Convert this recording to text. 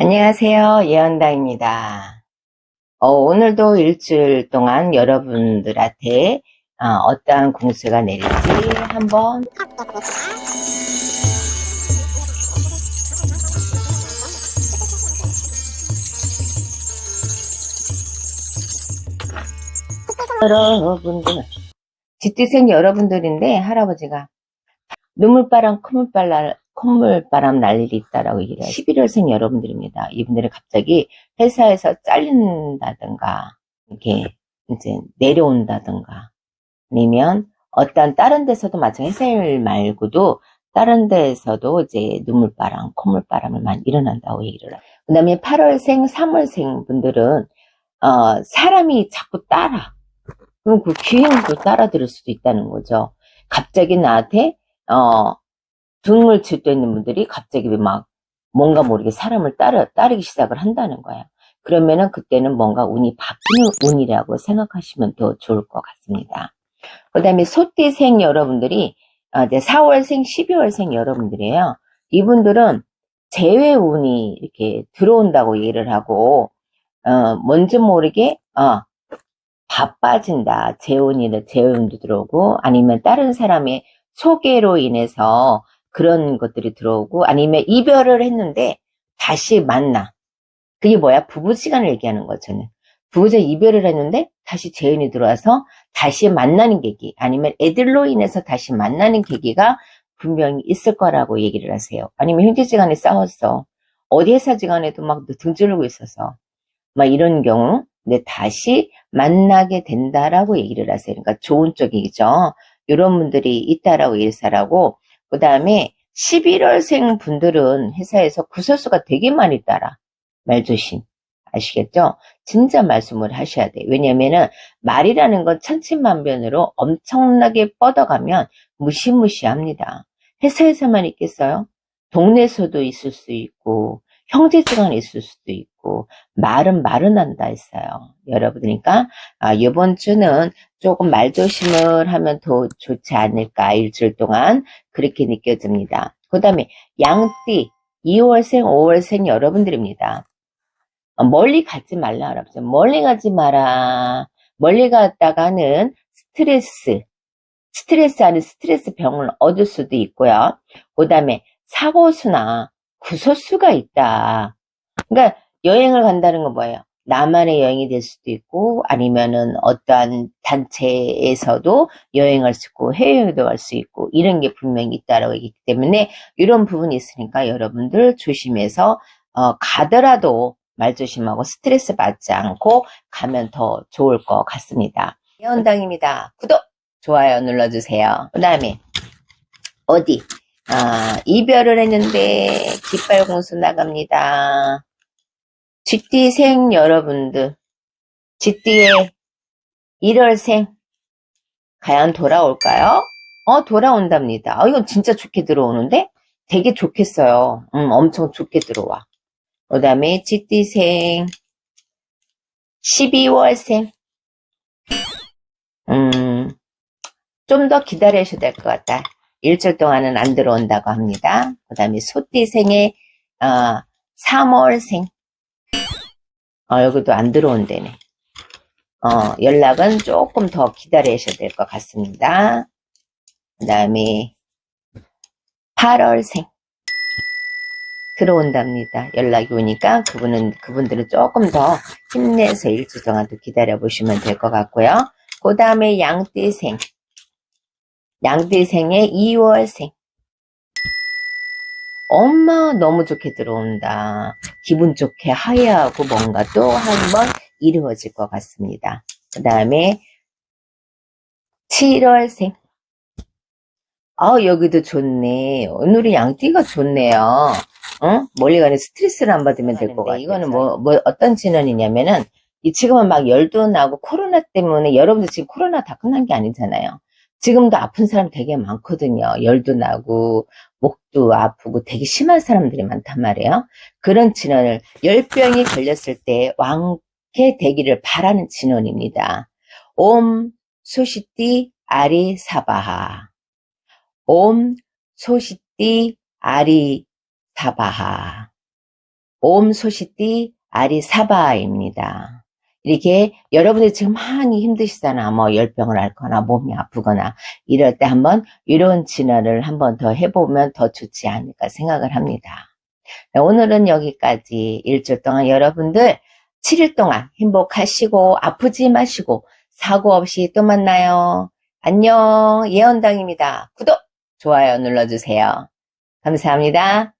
안녕하세요. 예언다입니다. 어, 오늘도 일주일 동안 여러분들한테 어, 떠한 공수가 내릴지 한번 여러분들 쥐띠생 여러분들인데 할아버지가 눈물바람 콧물바람 콧물바람 날 일이 있다라고 얘기를 해요. 11월생 여러분들입니다. 이분들이 갑자기 회사에서 잘린다든가 이렇게 이제 내려온다든가 아니면 어떤 다른 데서도 마찬가지 회사 일 말고도 다른 데에서도 이제 눈물바람, 콧물바람을 많이 일어난다고 얘기를 해요. 그 다음에 8월생, 3월생 분들은 어, 사람이 자꾸 따라 그럼 그 귀행도 따라 들을 수도 있다는 거죠. 갑자기 나한테 어, 등을 질도 있는 분들이 갑자기 막 뭔가 모르게 사람을 따르, 따르기 시작을 한다는 거예요. 그러면은 그때는 뭔가 운이 바뀌는 운이라고 생각하시면 더 좋을 것 같습니다. 그 다음에 소띠생 여러분들이 아, 이제 4월생, 12월생 여러분들이에요. 이분들은 재회 운이 이렇게 들어온다고 얘기를 하고 어, 뭔지 모르게 어, 바빠진다. 재운이나 재운도 들어오고 아니면 다른 사람의 소개로 인해서 그런 것들이 들어오고 아니면 이별을 했는데 다시 만나. 그게 뭐야? 부부 시간을 얘기하는 거죠. 부부자 이별을 했는데 다시 재운이 들어와서 다시 만나는 계기 아니면 애들로 인해서 다시 만나는 계기가 분명히 있을 거라고 얘기를 하세요. 아니면 형제지간에 싸웠어. 어디 회사지간에도 막 등지르고 있어서 막 이런 경우 근데 다시 만나게 된다라고 얘기를 하세요. 그러니까 좋은 쪽이죠. 이런 분들이 있다라고 일사라고 그 다음에 11월생 분들은 회사에서 구설수가 되게 많이 따라 말조심 아시겠죠? 진짜 말씀을 하셔야 돼요. 왜냐면은 말이라는 건 천천만변으로 엄청나게 뻗어가면 무시무시합니다. 회사에서만 있겠어요? 동네에서도 있을 수 있고 형제지간에 있을 수도 있고 말은 말은 한다 했어요. 여러분 그러니까 아, 이번 주는 조금 말조심을 하면 더 좋지 않을까 일주일 동안 그렇게 느껴집니다. 그 다음에 양띠 2월생 5월생 여러분들입니다. 어, 멀리 가지 말라 할아버지 멀리 가지 마라 멀리 갔다가는 스트레스 스트레스 하는 스트레스 병을 얻을 수도 있고요. 그 다음에 사고수나 구설수가 있다. 그러니까 여행을 간다는 건 뭐예요? 나만의 여행이 될 수도 있고 아니면은 어떠한 단체에서도 여행할 수 있고 해외여행도 갈 수 있고 이런 게 분명히 있다라고 얘기했기 때문에 이런 부분이 있으니까 여러분들 조심해서 어, 가더라도 말 조심하고 스트레스 받지 않고 가면 더 좋을 것 같습니다. 예언당입니다. 구독, 좋아요 눌러주세요. 그 다음에 어디 아, 이별을 했는데 깃발 공수 나갑니다. 쥐띠생 여러분들, 쥐띠의 1월생 과연 돌아올까요? 어, 돌아온답니다. 아, 이건 진짜 좋게 들어오는데? 되게 좋겠어요. 음, 엄청 좋게 들어와. 그 다음에 쥐띠생 12월생 음, 좀 더 기다리셔야 될 것 같다. 일주일 동안은 안 들어온다고 합니다. 그 다음에 소띠생의 어, 3월생 어, 여기도 안 들어온대네. 어, 연락은 조금 더 기다리셔야 될 것 같습니다. 그 다음에 8월생 들어온답니다. 연락이 오니까 그분은 그분들은 조금 더 힘내서 일주 동안 더 기다려 보시면 될 것 같고요. 그 다음에 양띠생 양띠생의 2월생. 엄마 너무 좋게 들어온다. 기분 좋게 하야하고 뭔가 또 한 번 이루어질 것 같습니다. 그 다음에 7월생. 아 여기도 좋네. 오늘은 양띠가 좋네요. 어? 멀리 가는 스트레스를 안 받으면 될 것 같아요. 이거는 뭐, 뭐 어떤 진원이냐면은 이 지금은 막 열도 나고 코로나 때문에 여러분들 지금 코로나 다 끝난 게 아니잖아요. 지금도 아픈 사람 되게 많거든요. 열도 나고 목도 아프고 되게 심한 사람들이 많단 말이에요. 그런 진원을 열병이 걸렸을 때 왕쾌 되기를 바라는 진원입니다. 옴 소시띠 아리 사바하 옴 소시띠 아리 사바하 옴 소시띠 아리 사바입니다. 이렇게 여러분들 지금 많이 힘드시잖아. 뭐 열병을 앓거나 몸이 아프거나 이럴 때 한번 이런 진화를 한번 더 해보면 더 좋지 않을까 생각을 합니다. 네, 오늘은 여기까지 일주일 동안 여러분들 7일 동안 행복하시고 아프지 마시고 사고 없이 또 만나요. 안녕 예언당입니다. 구독, 좋아요 눌러주세요. 감사합니다.